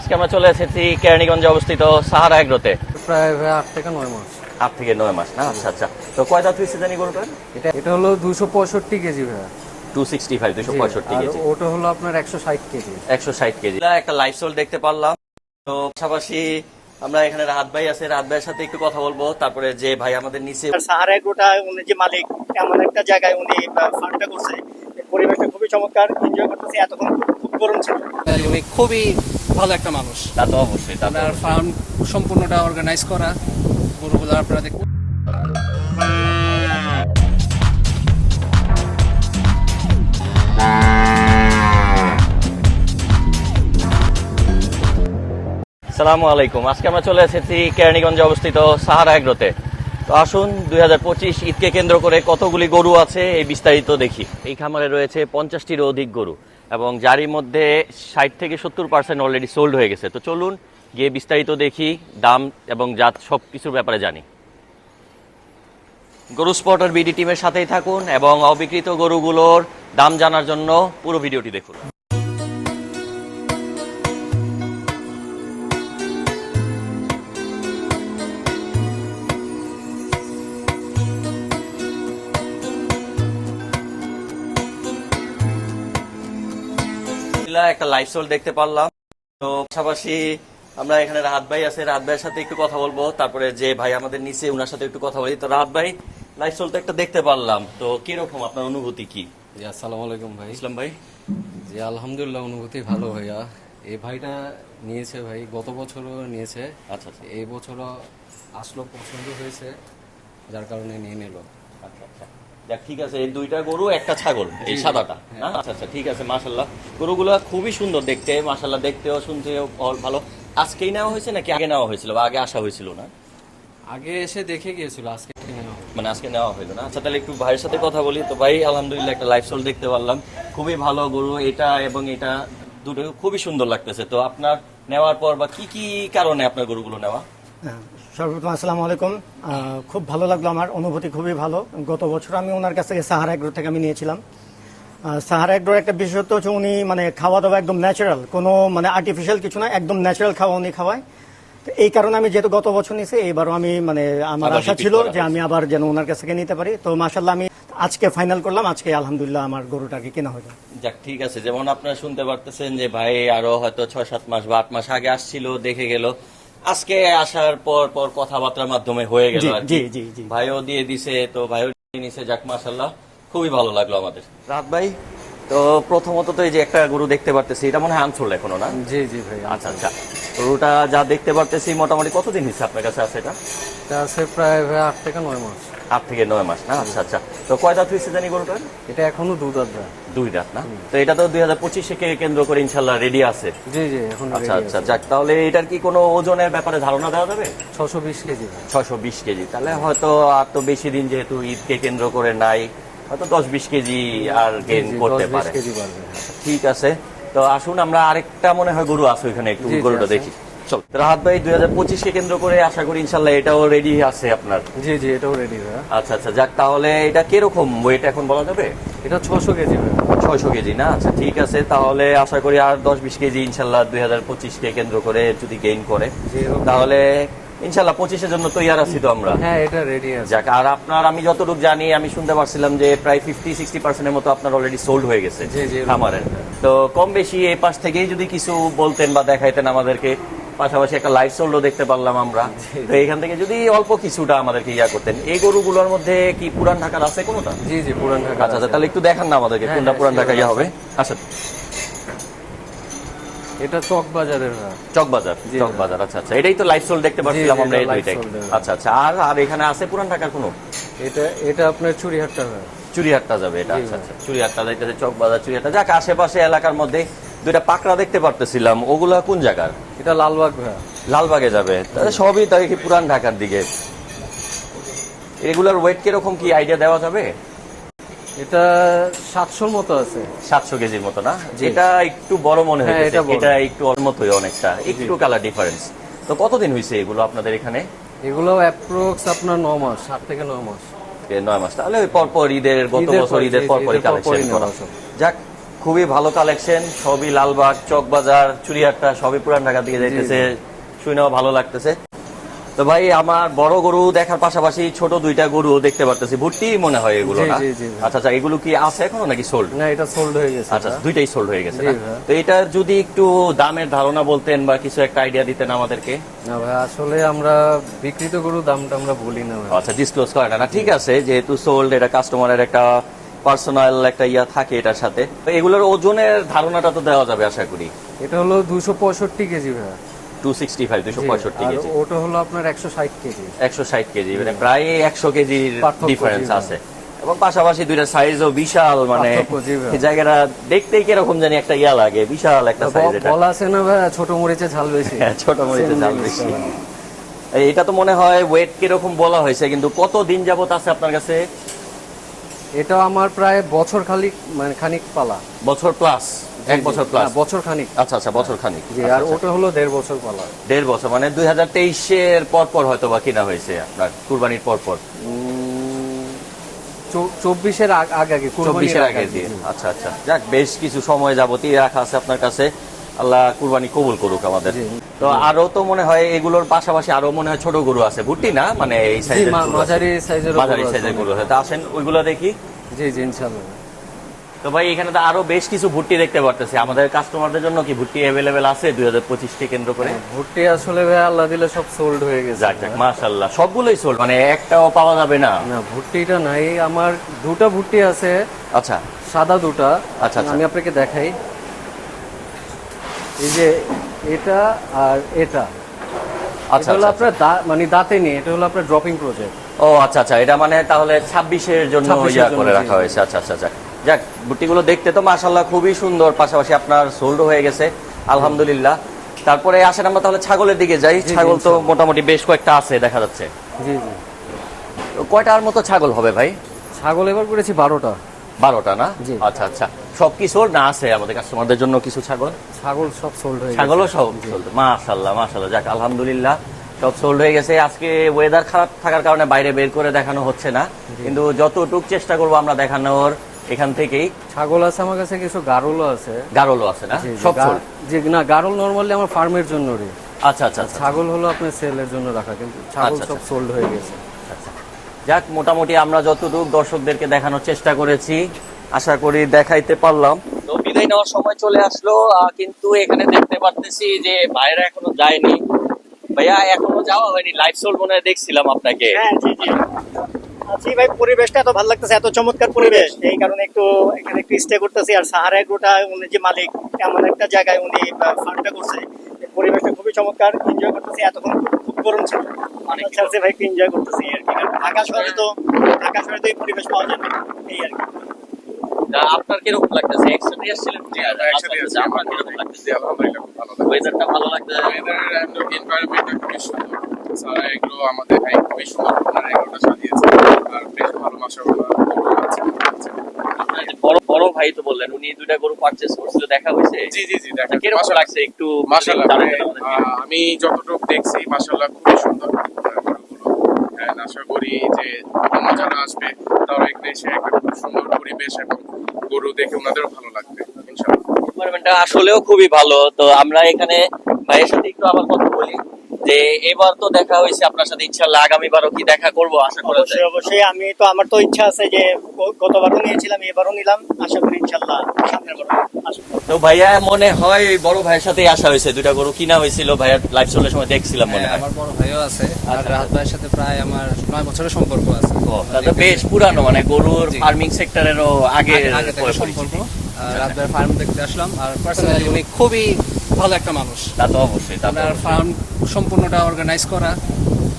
আজকে আমরা চলে এসেছি কেরানীগঞ্জে অবস্থিত সাহারা এগ্রোতে। প্রায় আট থেকে নয় মাস। আট থেকে নয় মাস না? আচ্ছা আচ্ছা। তো কয় দাঁত হয়েছে জানি গরুটার? এটা এটা হলো দুশো পঁয়ষট্টি কেজি ভাইয়া টু সিক্সটি ফাইভ দুশো পঁয়ষট্টি কেজি। ওটা হলো আপনার একশো ষাট কেজি। একশো ষাট কেজি। একটা লাইফ সোল দেখতে পারলাম। তো পাশাপাশি আমরা এখানে রাহাত ভাই আছে। রাহাত ভাইয়ের সাথে একটু কথা বলব। তারপরে যে ভাই আমাদের নিচে আর সাহারা এগ্রোটা উনি যে মালিক এমন একটা জায়গায় উনি ফার্মটা করছে। পরিবেশটা খুবই চমৎকার। এনজয় করতেছে। এতক্ষণ খুব গরম ছিল। উনি খুবই ভালো একটা মানুষ। তা তো অবশ্যই তা তো আপনার ফার্ম সম্পূর্ণটা অর্গানাইজ করা গরুগুলো আপনারা দেখুন। সালামু আলাইকুম। আজকে আমরা চলে এসেছি কেরানীগঞ্জে অবস্থিত সাহারা এগ্রোতে। তো আসুন দুই হাজার পঁচিশ ঈদকে কেন্দ্র করে কতগুলি গরু আছে এই বিস্তারিত দেখি। এই খামারে রয়েছে পঞ্চাশটিরও অধিক গরু। এবং যারই মধ্যে ষাট থেকে সত্তর পার্সেন্ট অলরেডি সোল্ড হয়ে গেছে। তো চলুন গিয়ে বিস্তারিত দেখি দাম এবং জাত সব কিছুর ব্যাপারে জানি। গরু স্পটার বিডি টিমের সাথেই থাকুন এবং অবিকৃত গরুগুলোর দাম জানার জন্য পুরো ভিডিওটি দেখুন। আলহামদুলিল্লাহ, একটা লাইভ সোল দেখতে পারলাম। তো পাশাপাশি আমরা এখানে রাহাত ভাই আছে। রাহাত ভাইয়ের সাথে একটু কথা বলব। তারপরে যে ভাই আমাদের নিচে ওনার সাথে একটু কথা বলি। তো রাহাত ভাই লাইভ সোল তো একটা দেখতে পারলাম। তো কীরকম আপনার অনুভূতি কি? জি আসসালামু আলাইকুম ভাই। ইসলাম ভাই? জি আলহামদুলিল্লাহ অনুভূতি ভালো ভাইয়া। এই ভাইটা নিয়েছে ভাই গত বছরও নিয়েছে। আচ্ছা আচ্ছা। এই বছরও আসলো পছন্দ হয়েছে। যার কারণে নিয়ে নিল। যাক ঠিক আছে এই দুইটা গরু একটা ছাগল এই সাদাটা আচ্ছা আচ্ছা ঠিক আছে মাশাল্লাহ গরুগুলো খুবই সুন্দর দেখতে মাশাল্লাহ দেখতেও শুনতেও ভালো। আজকেই নেওয়া হয়েছে নাকি আগে নেওয়া হয়েছিল বা আগে আসা হয়েছিল না? আগে এসে দেখে গিয়েছিল আজকে মানে আজকে নেওয়া হলো না? আচ্ছা তাহলে একটু ভাইয়ের সাথে কথা বলি। তো ভাই আলহামদুলিল্লাহ একটা লাইফ সোল দেখতে পারলাম। খুবই ভালো গরু এটা এবং এটা দুটো খুবই সুন্দর লাগতেছে। তো আপনার নেওয়ার পর বা কি কি কারণে আপনার গরুগুলো নেওয়া? হ্যাঁ, সর্বপ্রথম আসসালামু আলাইকুম। খুব ভালো লাগল আমার অনুভূতি খুবই ভালো। গত বছর আমি ওনার কাছ থেকে সাহারা এগ্রো থেকে আমি নিয়েছিলাম। সাহারা এগ্রোর একটা বিশেষত্ব হচ্ছে উনি মানে খাওয়া দাওয়া একদম ন্যাচারাল কোনো মানে আর্টিফিশিয়াল কিছু না একদম ন্যাচারাল খাওয়া উনি খাওয়ায়। তো এই কারণে আমি যেহেতু গত বছর নিয়েছি এইবারও আমি মানে আমার আশা ছিল যে আমি আবার যেন ওনার কাছ থেকে নিতে পারি। তো মাসাল্লাহ আমি আজকে ফাইনাল করলাম আজকে আলহামদুলিল্লাহ আমার গরুটাকে কেনা হলো। যাক ঠিক আছে। যেমন আপনারা শুনতে পারতেছেন যে ভাই আরও হয়তো ছয় সাত মাস বা আট মাস আগে আসছিল দেখে গেল। আজকে আসার পর পর কথাবার্তার মাধ্যমে হয়ে গেল জি, জি, জি, জি। ভাইও দিয়ে দিছে তো ভাইও নিছে যাক মাসাল্লাহ খুবই ভালো লাগল আমাদের। রাত ভাই তো প্রথমত তো এই যে একটা গরু দেখতে পারতেছি এটা মনে হয় আনছোল এখনও না? জি জি ভাই আচ্ছা আচ্ছা। গরুটা যা দেখতে পারতেছি মোটামুটি কতদিন হিসেবে আপনার কাছে আছে এটা? আছে প্রায় আট থেকে নয় মাস। আট থেকে নয় মাস না? আচ্ছা আচ্ছা। তো কয় দাঁত হয়েছে জানি গরুটার? এটা এখনও দুধ আসবে দুই দাঁত না? তো এটা তো দুই হাজার পঁচিশে কেন্দ্র করে ইনশাল্লাহ রেডি আছে। জি জি এখন আচ্ছা আচ্ছা যাক তাহলে এটার কি কোনো ওজনের ব্যাপারে ধারণা দেওয়া যাবে? ছশো বিশ কেজি। বিশ কেজি তাহলে হয়তো আর তো বেশি দিন যেহেতু ঈদকে কেন্দ্র করে নাই হয়তো দশ বিশ কেজি আর গেন করতে পারে। ঠিক আছে তো আসুন আমরা আরেকটা মনে হয় গরু আছে ওইখানে একটু গরুটা দেখি। চল রাহাত ভাই দুই হাজার পঁচিশকে কেন্দ্র করে আশা করি ইনশাল্লাহ এটাও রেডি আছে আপনার। জি জি এটাও রেডি আচ্ছা আচ্ছা যাক তাহলে এটা কীরকম ওয়েট এখন বলা যাবে? এটা ছশো কেজি ছয়শো কেজি না? আচ্ছা ঠিক আছে তাহলে আশা করি আর দশ বিশ কেজি ইনশাল্লাহ দুই হাজার পঁচিশকে কেন্দ্র করে যদি গেইন করে। তাহলে ইনশাল্লাহ পঁচিশের জন্য তৈরি আছি তো আমরা। হ্যাঁ এটা রেডি আছে। যাক আর আপনার আমি যতটুকু জানি আমি শুনতে পারছিলাম যে প্রায় ফিফটি সিক্সটি পার্সেন্টের মতো আপনার অলরেডি সোল্ড হয়ে গেছে। খামারের। তো কম বেশি এই পাশ থেকেই যদি কিছু বলতেন বা দেখাইতেন আমাদেরকে। পাশাপাশি একটা লাইভ সোল্ডও দেখতে পারলাম আমরা। তো এখান থেকে যদি অল্প কিছুটা আমাদেরকে ইয়া করতেন এই গরুগুলোর মধ্যে কি পুরান ঢাকার আছে কোনোটা? জি জি পুরান ঢাকা আচ্ছা আচ্ছা তাহলে একটু দেখান না আমাদেরকে হ্যাঁ, কোনটা হ্যাঁ, পুরান ঢাকা ইয়া হবে। আচ্ছা। এটা চক বাজারের ভাই। চকবাজার জি, চকবাজার আচ্ছা আচ্ছা। এটাই তো লাইভ সোল দেখতে পাচ্ছিলাম আমরা এই দুইটাই। হ্যাঁ। আচ্ছা আচ্ছা আর আর এখানে আছে পুরান ঢাকার কোনো? এটা এটা আপনার চুরিহাট্টা। চুরিহাট্টা যাবে এটা আচ্ছা। আচ্ছা। চুরিহাট্টা যাইতেছে চকবাজার চুরিহাট্টা যাক আশেপাশে এলাকার মধ্যে দুইটা পাকড়া দেখতে পারতেছিলাম। ওগুলা কোন জায়গার? এটা লালবাগ ভাই লালবাগে যাবে। তাহলে সবই তাই কি পুরান ঢাকার দিকে? এগুলার ওয়েট কীরকম কি? আইডিয়া দেওয়া যাবে? এটা সাতশোর মতো আছে। সাতশো কেজির মতো না? এটা একটু বড় মনে হ্যাঁ, হয় এটা একটু মতোই অনেকটা। একটু কালার ডিফারেন্স তো কতদিন হয়েছে এগুলো আপনাদের এখানে? এগুলো অ্যাপ্রক্স আপনার ন মাস সাত থেকে ন মাস। নয় মাস। তাহলে পরপর ঈদের গত বছর ঈদের জি, পর জি, পরই ঈদের পর কালেকশন করা। যাক খুবই ভালো কালেকশন সবই লালবাগ চকবাজার চুরিহাট্টা সবই পুরান ঢাকা দিকে যাইতেছে। শুনেও ভালো লাগতেছে। তো ভাই আমার বড় গরু দেখার পাশাপাশি ছোট দুইটা গরু দেখতে পারতেছি। ভুট্টি মনে হয় এগুলো না। আচ্ছা আচ্ছা এগুলো কি আছে এখনও নাকি সোল্ড না এটা সোল্ড হয়ে গেছে আচ্ছা দুইটাই সোল্ড হয়ে গেছে। তো এটা যদি একটু দামের ধারণা বলতেন বা কিছু একটা আইডিয়া দিতেন আমাদেরকে। না ভাই আসলে আমরা বিক্রিত গরু দামটা আমরা বলি না আচ্ছা ডিসক্লোজ করে না। ঠিক আছে যেহেতু সোল্ড এটা কাস্টমারের একটা পার্সোনাল একটা ইয়া থাকে এটার সাথে। এগুলোর ওজনের ধারণাটা তো দেওয়া যাবে আশা করি। এটা হলো দুশো পঁয়ষট্টি কেজি টু সিক্সটি ফাইভ দুশো পঁয়ষট্টি কেজি ওটা হলো আপনার একশো ষাট কেজি। একশো ষাট কেজি মানে প্রায় একশো কেজির ডিফারেন্স আছে। এবং পাশাপাশি দুইটা সাইজও বিশাল মানে জায়গাটা দেখতেই কীরকম জানি একটা ইয়া লাগে বিশাল একটা সাইজ এটা। বলা আছে না ভাই ছোট মরিচে ঝাল বেশি। হ্যাঁ, ছোট মরিচে ঝাল বেশি। এটা তো মনে হয় ওয়েট কীরকম বলা হয়েছে কিন্তু কত দিন যাবত আছে আপনার কাছে? এটা আমার প্রায় বছর খালিক মানে খানিক পালা। বছর প্লাস এক। বছর প্লাস বছর খানিক। আচ্ছা আচ্ছা বছর খানিক। জি আচ্ছা, আর আচ্ছা। ওটা হলো দেড় বছর পালা। দেড় বছর মানে দুই হাজার তেইশের পর পর হয়তো বা কিনা হয়েছে আপনার কুরবানির পর পর উম, চৌ- চব্বিশের আগ- আগে চব্বিশের আগে দিয়ে। আচ্ছা আচ্ছা। যাক বেশ কিছু সময় যাবতীয় রাখা আছে আপনার কাছে। আল্লাহ কুরবানি কবুল করুক আমাদের। তো আরও তো মনে হয় এগুলোর পাশাপাশি আরও মনে হয় ছোট গরু আছে। ভুট্টি না? মানে এই সাইজের গরু আছে। মাঝারি সাইজের মাঝারি সাইজের গরু আছে। তা আসেন ওইগুলো দেখি। জি জি ইনশাল্লাহ তো ভাই এখানে তো আরও বেশ কিছু ভুট্টি দেখতে পারতেছি। আমাদের কাস্টমারদের জন্য কি ভুট্টি অ্যাভেলেবেল আছে দুই হাজার পঁচিশকে কেন্দ্র করে? ভুট্টি আসলে ভাই আল্লাহ দিলে সব সোল্ড হয়ে গেছে। যাক যাক মাশাল্লাহ সবগুলোই সোল্ড মানে একটাও পাওয়া যাবে না? না ভুট্টিটা নাই। আমার দুটা ভুট্টি আছে। আচ্ছা। সাদা দুটা। আচ্ছা, আচ্ছা। আমি আপনাকে দেখাই। এই যে এটা আর এটা। আচ্ছা হলো আচ্ছা, আপনার মানে দাঁতে নেই এটা হলো আপনার ড্রপিং প্রজেক্ট ও আচ্ছা আচ্ছা এটা মানে তাহলে ছাব্বিশের জন্য ইয়া করে রাখা হয়েছে। আচ্ছা আচ্ছা আচ্ছা। যাক বুটিগুলো দেখতে তো মাশাল্লাহ খুবই সুন্দর পাশাপাশি আপনার সোল্ড হয়ে গেছে আলহামদুলিল্লাহ। তারপরে আসেন আমরা তাহলে ছাগলের দিকে যাই। ছাগল তো মোটামুটি বেশ কয়েকটা আছে দেখা যাচ্ছে। জি জি। কয়টার মতো ছাগল হবে ভাই? ছাগল এবার করেছি বারোটা। বারোটা না। আচ্ছা আচ্ছা। সব কি সোল্ড না আছে আমাদের কাস্টমারদের জন্য কিছু ছাগল। ছাগল সব সোল্ড হয়ে ছাগলও সব সোল্ড মাশাল্লাহ মাশাল্লাহ যাক আলহামদুলিল্লাহ সব সোল্ড হয়ে গেছে। আজকে ওয়েদার খারাপ থাকার কারণে বাইরে বের করে দেখানো হচ্ছে না। কিন্তু যতটুক চেষ্টা করব আমরা দেখানোর এখান থেকেই। ছাগল আছে আমার কাছে কিছু গারলও আছে। গারলও আছে না? সব গা- সোল্ড জি না গারল নরমালি আমার ফার্মের জন্য রে। আচ্ছা আচ্ছা আচ্ছা। ছাগল হলো আপনার সেলের জন্য রাখা কিন্তু ছাগল আচ্ছা, সব আচ্ছা। সোল্ড হয়ে গেছে। আচ্ছা। যাক মোটামুটি আমরা যতটুকু দর্শকদেরকে দেখানোর চেষ্টা করেছি আশা করি দেখাইতে পারলাম। তো বিদায় নেওয়ার সময় চলে আসলো আহ, কিন্তু এখানে দেখতে পারতেছি যে বাইরে এখনও যায়নি। ভাইয়া এখনও যাওয়া হয়নি লাইভ সোল মনে হয় দেখছিলাম আপনাকে। হ্যাঁ জি জি। আছি ভাই পরিবেশটা এত ভালো লাগতেছে এত চমৎকার পরিবেশ। এই কারণে একটু এখানে একটু স্টে করতেছি। আর সাহারা এগ্রোটা উনি যে মালিক এমন একটা জায়গায় উনি ফার্মটা করছে। পরিবেশটা খুবই চমৎকার এনজয় করতেছি। এতক্ষণ খুব গরম ছিল। অনেক ভাই একটু এনজয় করতেছি আর কি। ঢাকা শহরে তো ঢাকা শহরে তো এই পরিবেশ পাওয়া যায় এই আর কি। আপনার কীরকম লাগতেছে? একসাথে আসছিলেন একসাথে আচ্ছা, আপনার কীরকম লাগতেছে? আলহামদুলিল্লাহ ভালো লাগছে। ওয়েদারটা ভালো লাগতেছে Weather and environment-টা খুবই সুন্দর। সারা এগুলো আমাদের ভাই খুবই সুন্দর। আপনারা এগুলোটা সাজিয়েছে। আর বেশ ভালো মাশাআল্লাহ গরু আছে। আপনার যে বড় বড় ভাই তো বললেন উনি দুইটা গরু পারচেজ করছিল দেখা হয়েছে। জি জি জি দেখেন কীরকম লাগছে একটু মাশাআল্লাহ মানে, আমি যতটুকু দেখছি মাশাআল্লাহ খুবই সুন্দর। And আশা করি যে যারা আসবে তারা এখানে এসে একটা খুব সুন্দর পরিবেশ এবং গরু দেখে ওনাদেরও ভালো লাগবে, ইনশাআল্লাহ। আসলেও খুবই ভালো। তো আমরা এখানে ভাইয়ের সাথে একটু আবার কথা বলি। যে এবার তো দেখা হয়েছে আপনার সাথে ইনশাআল্লাহ আগামীবারও কি দেখা করব আশা করা অবশ্যই অবশ্যই। আমি তো আমার তো ইচ্ছা আছে যে গতবারও নিয়েছিলাম এবারও নিলাম। আশা করি ইনশাল্লাহ সামনের বার তো ভাইয়া মনে হয় বড় ভাইয়ের সাথেই আসা হয়েছে দুইটা গরু কিনা হয়েছিল ভাইয়া লাইভ চলার সময় দেখছিলাম মনে হ্যাঁ, হয় আমার বড় ভাইও আছে আর রাহাত ভাইয়ের সাথে প্রায় আমার নয় বছরের সম্পর্ক আছে। তাহলে বেশ পুরানো মানে গরুর ফার্মিং সেক্টরেরও আগে আগে- আগে থেকে সম্পর্ক। ফার্ম দেখতে আসলাম। আর পার্সোনালি উনি খুবই ভালো একটা মানুষ। তা তো অবশ্যই আপনার ফার্ম সম্পূর্ণটা অর্গানাইজ করা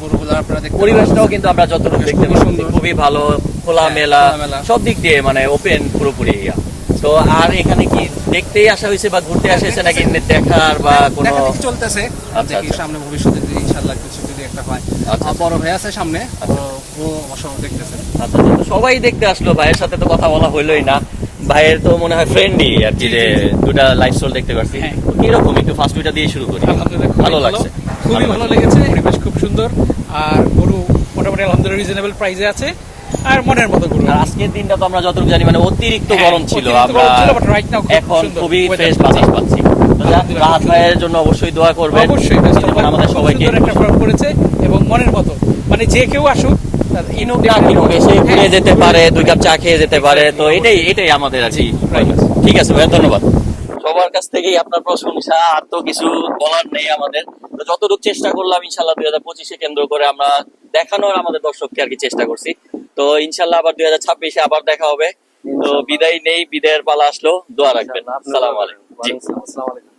গরুগুলো আপনারা দেখতে পরিবেশটাও কিন্তু আমরা যতটুকু দেখতে পাচ্ছি খুবই ভালো খোলা হ্যাঁ, মেলা খোলামেলা। সব দিক দিয়ে মানে ওপেন পুরোপুরি ইয়া। তো আর এখানে কি দেখতেই আসা হয়েছে বা ঘুরতে আসা হয়েছে নাকি দেখার বা কোনো চলতেছে। আচ্ছা, দেখি আচ্ছা। সামনে ভবিষ্যতে যদি ইনশাল্লাহ কিছু যদি একটা হয়। আচ্ছা, বড় ভাই আছে সামনে। ও- ও অসম দেখতেছে। আচ্ছা, সবাই দেখতে আসলো ভাইয়ের সাথে তো কথা বলা হইলোই না। ভাইয়ের তো মনে হয় ফ্রেন্ডই আর কি যে। দুটা লাইভ দেখতে হ্যাঁ। একটু ফার্স্ট দিয়ে শুরু করি। ভালো লাগছে। খুবই ভালো লেগেছে। পরিবেশ খুব সুন্দর। আর গরু মোটামুটি আলহামদুলিল্লাহ রিজনেবল প্রাইসে আছে। আর মনের মতো গরু। আর আজকের দিনটা তো আমরা যতটুকু জানি মানে অতিরিক্ত হ্যাঁ, গরম ছিল আমরা এখন খুবই ফ্রেশ বাতাস পাচ্ছি। রাহাত ভাইয়ের জন্য অবশ্যই দোয়া করবেন। অবশ্যই। আমাদের সবাইকে একটা করেছে এবং মনের মতো। মানে যে কেউ আসুক এসে ঘুরে যেতে পারে দুই কাপ চা খেয়ে যেতে পারে তো এটাই এটাই আমাদের কি ঠিক আছে ভাইয়া ধন্যবাদ। সবার কাছ থেকেই আপনার প্রশংসা আর তো কিছু বলার নেই আমাদের। তো যতটুকু চেষ্টা করলাম ইনশাল্লাহ দুই হাজার পঁচিশে কেন্দ্র করে আমরা দেখানোর আমাদের দর্শককে আর কি চেষ্টা করছি। তো ইনশাল্লাহ আবার দুই হাজার ছাব্বিশে আবার দেখা হবে। তো বিদায় নেই বিদায়ের পালা আসলো দোয়া রাখবেন। সালাম আলাইকুম। জি। আসসালামু আলাইকুম।